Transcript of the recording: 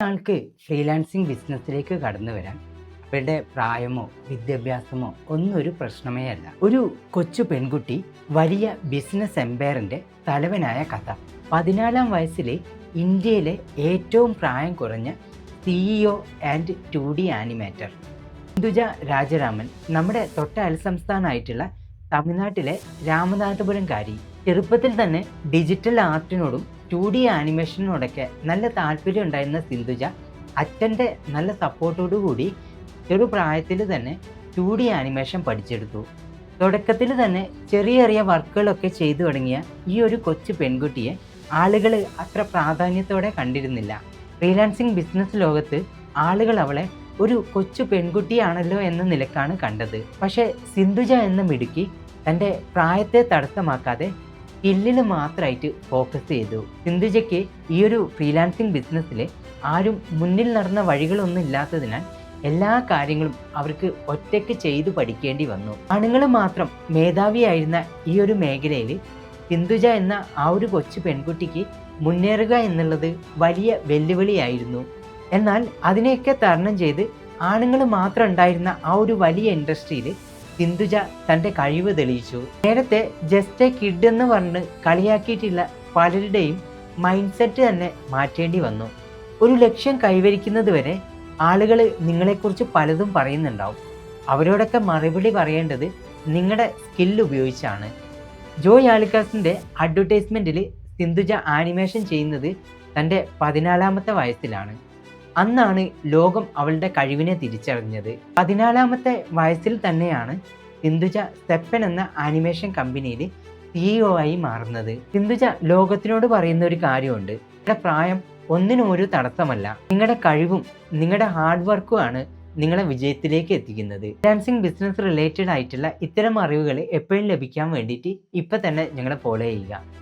ആൾക്ക് ഫ്രീലാൻസിങ് ബിസിനസ്സിലേക്ക് കടന്നു വരാൻ അവരുടെ പ്രായമോ വിദ്യാഭ്യാസമോ ഒന്നും ഒരു പ്രശ്നമേ അല്ല. ഒരു കൊച്ചു പെൺകുട്ടി വലിയ ബിസിനസ് എംപയറിന്റെ തലവനായ കഥ. പതിനാലാം വയസ്സിലെ ഇന്ത്യയിലെ ഏറ്റവും പ്രായം കുറഞ്ഞ CEO and two D animator Induja Rajaraman നമ്മുടെ തൊട്ട അയൽ സംസ്ഥാനമായിട്ടുള്ള തമിഴ്നാട്ടിലെ രാമനാഥപുരംകാരി ചെറുപ്പത്തിൽ തന്നെ ഡിജിറ്റൽ ആർട്ടിനോടും ടു ഡി ആനിമേഷനോടൊക്കെ നല്ല താല്പര്യം ഉണ്ടായിരുന്ന സിന്ധുജ അച്ഛന്റെ നല്ല സപ്പോർട്ടോടു കൂടി ചെറുപ്രായത്തിൽ തന്നെ ടു ഡി ആനിമേഷൻ പഠിച്ചെടുത്തു. തുടക്കത്തിൽ തന്നെ ചെറിയ ചെറിയ വർക്കുകളൊക്കെ ചെയ്തു തുടങ്ങിയ ഈ ഒരു കൊച്ചു പെൺകുട്ടിയെ ആളുകൾ അത്ര പ്രാധാന്യത്തോടെ കണ്ടിരുന്നില്ല. ഫ്രീലാൻസിങ് ബിസിനസ് ലോകത്ത് ആളുകൾ അവളെ ഒരു കൊച്ചു പെൺകുട്ടിയാണല്ലോ എന്ന നിലക്കാണ് കണ്ടത്. പക്ഷേ സിന്ധുജ എന്ന മിടുക്കി തന്റെ പ്രായത്തെ തടസ്സമാക്കാതെ സ്കില്ലിൽ മാത്രമായിട്ട് ഫോക്കസ് ചെയ്തു. സിന്ധുജയ്ക്ക് ഈ ഒരു ഫ്രീലാൻസിങ് ബിസിനസ്സിൽ ആരും മുന്നിൽ നടന്ന വഴികളൊന്നും ഇല്ലാത്തതിനാൽ എല്ലാ കാര്യങ്ങളും അവർക്ക് ഒറ്റയ്ക്ക് ചെയ്തു പഠിക്കേണ്ടി വന്നു. ആണുങ്ങൾ മാത്രം മേധാവിയായിരുന്ന ഈ ഒരു മേഖലയിൽ സിന്ധുജ എന്ന ആ ഒരു കൊച്ചു പെൺകുട്ടിക്ക് മുന്നേറുക എന്നുള്ളത് വലിയ വെല്ലുവിളിയായിരുന്നു. എന്നാൽ അതിനെയൊക്കെ തരണം ചെയ്ത് ആണുങ്ങൾ മാത്രം ഉണ്ടായിരുന്ന ആ ഒരു വലിയ ഇൻഡസ്ട്രിയിൽ സിന്ധുജ തന്റെ കഴിവ് തെളിയിച്ചു. നേരത്തെ ജസ്റ്റ് എ കിഡ് എന്ന് പറഞ്ഞ് കളിയാക്കിയിട്ടുള്ള പലരുടെയും മൈൻഡ് സെറ്റ് തന്നെ മാറ്റേണ്ടി വന്നു. ഒരു ലക്ഷ്യം കൈവരിക്കുന്നത് വരെ ആളുകൾ നിങ്ങളെക്കുറിച്ച് പലതും പറയുന്നുണ്ടാവും. അവരോടൊക്കെ മറുപടി പറയേണ്ടത് നിങ്ങളുടെ സ്കില്ല് ഉപയോഗിച്ചാണ്. ജോയ് ആലിക്കാസിന്റെ അഡ്വർടൈസ്മെന്റിൽ സിന്ധുജ ആനിമേഷൻ ചെയ്യുന്നത് തന്റെ പതിനാലാമത്തെ വയസ്സിലാണ്. അന്നാണ് ലോകം അവളുടെ കഴിവിനെ തിരിച്ചറിഞ്ഞത്. പതിനാലാമത്തെ വയസ്സിൽ തന്നെയാണ് സിന്ധുജ സ്റ്റെപ്പൻ എന്ന ആനിമേഷൻ കമ്പനിയിൽ സിഇഒ ആയി മാറുന്നത്. സിന്ധുജ ലോകത്തിനോട് പറയുന്ന ഒരു കാര്യമുണ്ട്. നിങ്ങളുടെ പ്രായം ഒന്നിനും ഒരു തടസ്സമല്ല. നിങ്ങളുടെ കഴിവും നിങ്ങളുടെ ഹാർഡ് വർക്കുമാണ് നിങ്ങളെ വിജയത്തിലേക്ക് എത്തിക്കുന്നത്. ഡാൻസിങ് ബിസിനസ് റിലേറ്റഡ് ആയിട്ടുള്ള ഇത്തരം അറിവുകൾ എപ്പോഴും ലഭിക്കാൻ വേണ്ടിയിട്ട് ഇപ്പം തന്നെ ഞങ്ങളെ ഫോളോ ചെയ്യുക.